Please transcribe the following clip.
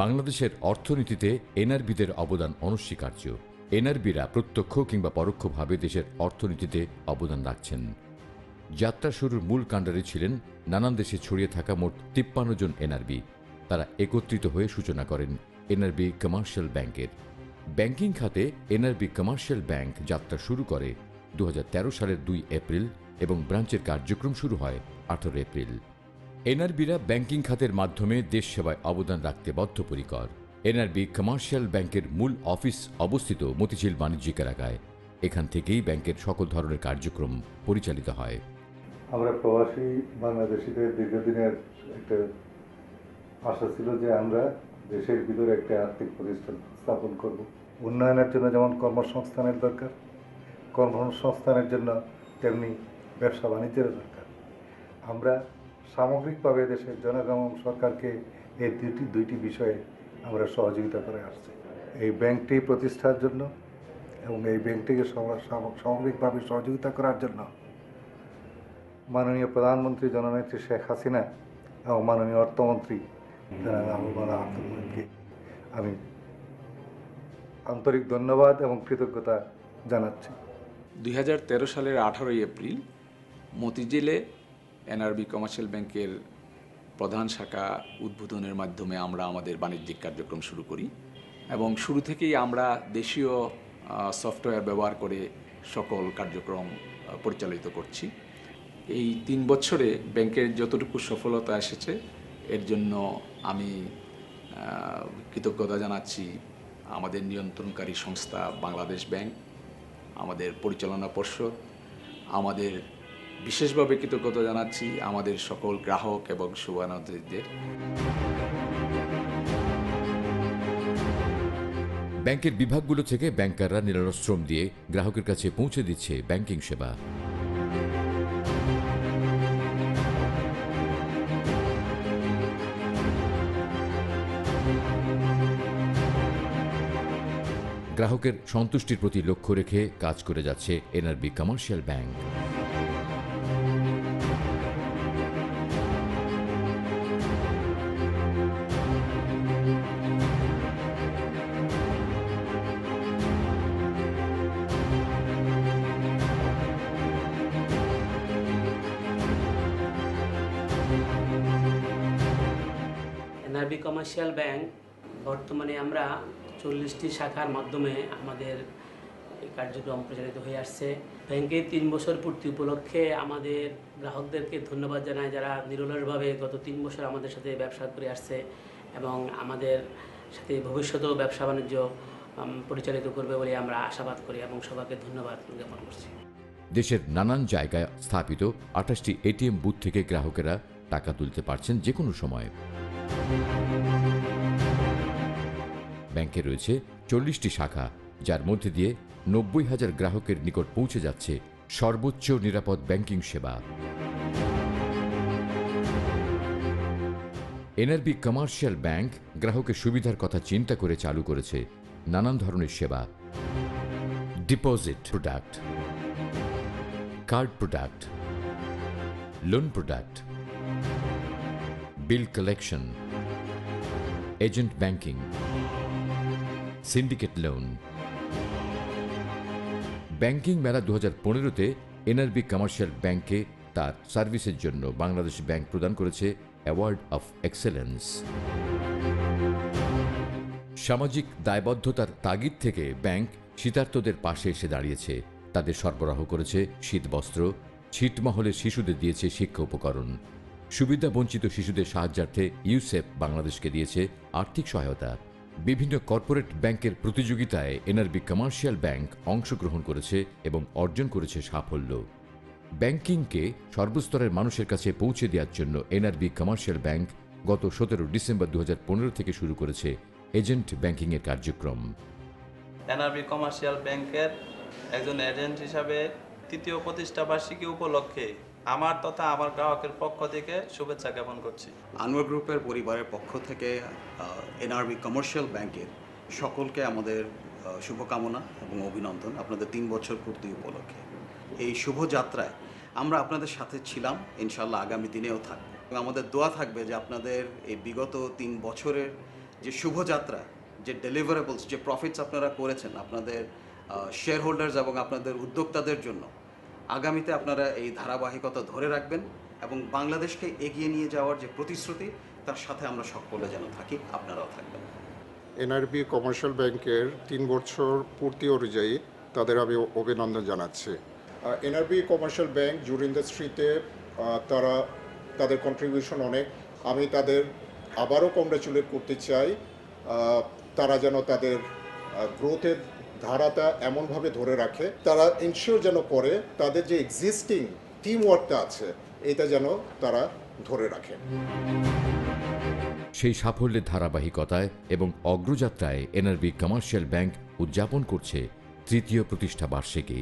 বাংলাদেশের অর্থনীতিতে এনআরবিদের অবদান অনস্বীকার্য। এনআরবিরা প্রত্যক্ষ কিংবা পরোক্ষভাবে দেশের অর্থনীতিতে অবদান রাখছেন। যাত্রা শুরুর মূল কাণ্ডারে ছিলেন নানান দেশে ছড়িয়ে থাকা মোট তিপ্পান্ন জন এনআরবি। তারা একত্রিত হয়ে সূচনা করেন এনআরবি কমার্শিয়াল ব্যাংকের। ব্যাংকিং খাতে এনআরবি কমার্শিয়াল ব্যাংক যাত্রা শুরু করে দু হাজার তেরো সালের দুই এপ্রিল এবং ব্রাঞ্চের কার্যক্রম শুরু হয় আঠারো এপ্রিল। এনআরবিরা ব্যাংকিং খাতের মাধ্যমে দেশ সেবায় অবদান রাখতে বদ্ধপরিকর। এনআরবি কমার্শিয়াল ব্যাংকের মূল অফিস অবস্থিত মতিঝিল বাণিজ্যিক এলাকায়। এখান থেকেই ব্যাংকের সকল ধরনের কার্যক্রম পরিচালিত হয়। আমরা প্রবাসী বাংলাদেশিদের দীর্ঘদিনের একটা আশা ছিল যে আমরা দেশের ভিতরে একটা আর্থিক প্রতিষ্ঠান স্থাপন করব। উন্নয়নের জন্য যেমন কর্মসংস্থানের দরকার, কর্মসংস্থানের জন্য তেমনি ব্যবসা বাণিজ্যের দরকার। আমরা সামগ্রিকভাবে দেশের জনগণ সরকারকে এই দুটি দুইটি বিষয়ে আমরা সহযোগিতা করে আসছি। এই ব্যাংকটি প্রতিষ্ঠার জন্য এবং এই ব্যাংকটিকে সামগ্রিকভাবে সহযোগিতা করার জন্য মাননীয় প্রধানমন্ত্রী জননেত্রী শেখ হাসিনা এবং মাননীয় অর্থমন্ত্রী আমি আন্তরিক ধন্যবাদ এবং কৃতজ্ঞতা জানাচ্ছি। দুই হাজার তেরো সালের আঠারোই এপ্রিল মতিঝিলে এনআরবি কমার্শিয়াল ব্যাংকের প্রধান শাখা উদ্বোধনের মাধ্যমে আমরা আমাদের বাণিজ্যিক কার্যক্রম শুরু করি এবং শুরু থেকেই আমরা দেশীয় সফটওয়্যার ব্যবহার করে সকল কার্যক্রম পরিচালিত করছি। এই তিন বছরে ব্যাংকের যতটুকু সফলতা এসেছে, এর জন্য আমি কৃতজ্ঞতা জানাচ্ছি আমাদের নিয়ন্ত্রণকারী সংস্থা বাংলাদেশ ব্যাংক, আমাদের পরিচালনা পর্ষদ, আমাদের বিশেষভাবে কৃতজ্ঞতা জানাচ্ছি আমাদের সকল গ্রাহক এবং শুভানুদ্দের ব্যাংকের বিভাগগুলো থেকে ব্যাংকাররা নিরলশ্রম দিয়ে গ্রাহকের কাছে পৌঁছে দিচ্ছে ব্যাংকিং সেবা। গ্রাহকের সন্তুষ্টির প্রতি লক্ষ্য রেখে কাজ করে যাচ্ছে NRB commercial bank. NRB commercial bank বর্তমানে আমরা চল্লিশটি শাখার মাধ্যমে আমাদের কার্যক্রম প্রচারিত হয়ে আসছে। ব্যাংকের তিন বছর পূর্তি উপলক্ষে আমাদের গ্রাহকদেরকে ধন্যবাদ জানাই যারা নিরলসভাবে গত তিন বছর আমাদের সাথে ব্যবসা করে আসছে এবং আমাদের সাথে ভবিষ্যতেও ব্যবসা বাণিজ্য পরিচালিত করবে বলে আমরা আশাবাদ করি এবং সবাইকে ধন্যবাদ জ্ঞাপন করছি। দেশের নানান জায়গায় স্থাপিত আঠাশটি এটিএম বুথ থেকে গ্রাহকেরা টাকা তুলতে পারছেন যে কোনো সময়। ব্যাংকে রয়েছে চল্লিশটি শাখা, যার মধ্যে দিয়ে নব্বই হাজার গ্রাহকের নিকট পৌঁছে যাচ্ছে সর্বোচ্চ নিরাপদ ব্যাংকিং সেবা। এনআরবি কমার্শিয়াল ব্যাংক গ্রাহকের সুবিধার কথা চিন্তা করে চালু করেছে নানান ধরনের সেবা। Deposit product, card product, loan product. Bill collection agent banking syndicate loan banking মেলা দু হাজার পনেরোতে এনআরবি কমার্শিয়াল ব্যাংকে তার সার্ভিসের জন্য বাংলাদেশ ব্যাংক প্রদান করেছে অ্যাওয়ার্ড অফ এক্সেলেন্স সামাজিক দায়বদ্ধতার তাগিদ থেকে ব্যাংক শীতার্থদের পাশে এসে দাঁড়িয়েছে। তাদের সরবরাহ করেছে শীতবস্ত্র, ছিটমহলে শিশুদের দিয়েছে শিক্ষা উপকরণ। সুবিধা বঞ্চিত শিশুদের সাহায্যার্থে ইউসেফ বাংলাদেশকে দিয়েছে আর্থিক সহায়তা। বিভিন্ন কর্পোরেট ব্যাংকের প্রতিযোগিতায় এনআরবি কমার্শিয়াল ব্যাংক অংশগ্রহণ করেছে এবং অর্জন করেছে সাফল্য। ব্যাংকিংকে সর্বস্তরের মানুষের কাছে পৌঁছে দেওয়ার জন্য এনআরবি কমার্শিয়াল ব্যাংক গত সতেরো ডিসেম্বর দু হাজার পনেরো থেকে শুরু করেছে এজেন্ট ব্যাংকিংয়ের কার্যক্রম। এনআরবি কমার্শিয়াল ব্যাংকের একজন এজেন্ট হিসাবে তৃতীয় প্রতিষ্ঠা বার্ষিকী উপলক্ষে আমার তথা আমার গ্রাহকের পক্ষ থেকে শুভেচ্ছা জ্ঞাপন করছি। আনোয়ার গ্রুপের পরিবারের পক্ষ থেকে এনআরবি কমার্শিয়াল ব্যাংকের সকলকে আমাদের শুভকামনা এবং অভিনন্দন আপনাদের তিন বছর পূর্তি উপলক্ষে। এই শুভযাত্রায় আমরা আপনাদের সাথে ছিলাম ইনশাল্লাহ আগামী দিনেও থাকব। এবং আমাদের দোয়া থাকবে যে আপনাদের এই বিগত তিন বছরের যে শুভযাত্রা যে ডেলিভারেবলস যে প্রফিটস আপনারা করেছেন আপনাদের শেয়ার হোল্ডার্স এবং আপনাদের উদ্যোক্তাদের জন্য আগামীতে আপনারা এই ধারাবাহিকতা ধরে রাখবেন এবং বাংলাদেশকে এগিয়ে নিয়ে যাওয়ার যে প্রতিশ্রুতি, তার সাথে আমরা সকলে যেন থাকি, আপনারাও থাকবেন। এনআরবি কমার্শিয়াল ব্যাংকের তিন বছর পূর্তি অনুযায়ী তাদের আমি অভিনন্দন জানাচ্ছি। এনআরবি কমার্শিয়াল ব্যাংক জুর ইন্ডাস্ট্রিতে তারা, তাদের কন্ট্রিবিউশন অনেক। আমি তাদের আবারও কংগ্রেচুলেট করতে চাই। তারা যেন তাদের গ্রোথের ধারাটা এমনভাবে ধরে রাখে, তারা ইনশিওর যেন করে তাদের যে এক্সিস্টিং টিম ওয়ার্কটা আছে, এটা যেন তারা ধরে রাখে। সেই সাফল্যের ধারাবাহিকতায় এবং অগ্রযাত্রায় এনআরবি কমার্শিয়াল ব্যাংক উদযাপন করছে তৃতীয় প্রতিষ্ঠা বার্ষিকী।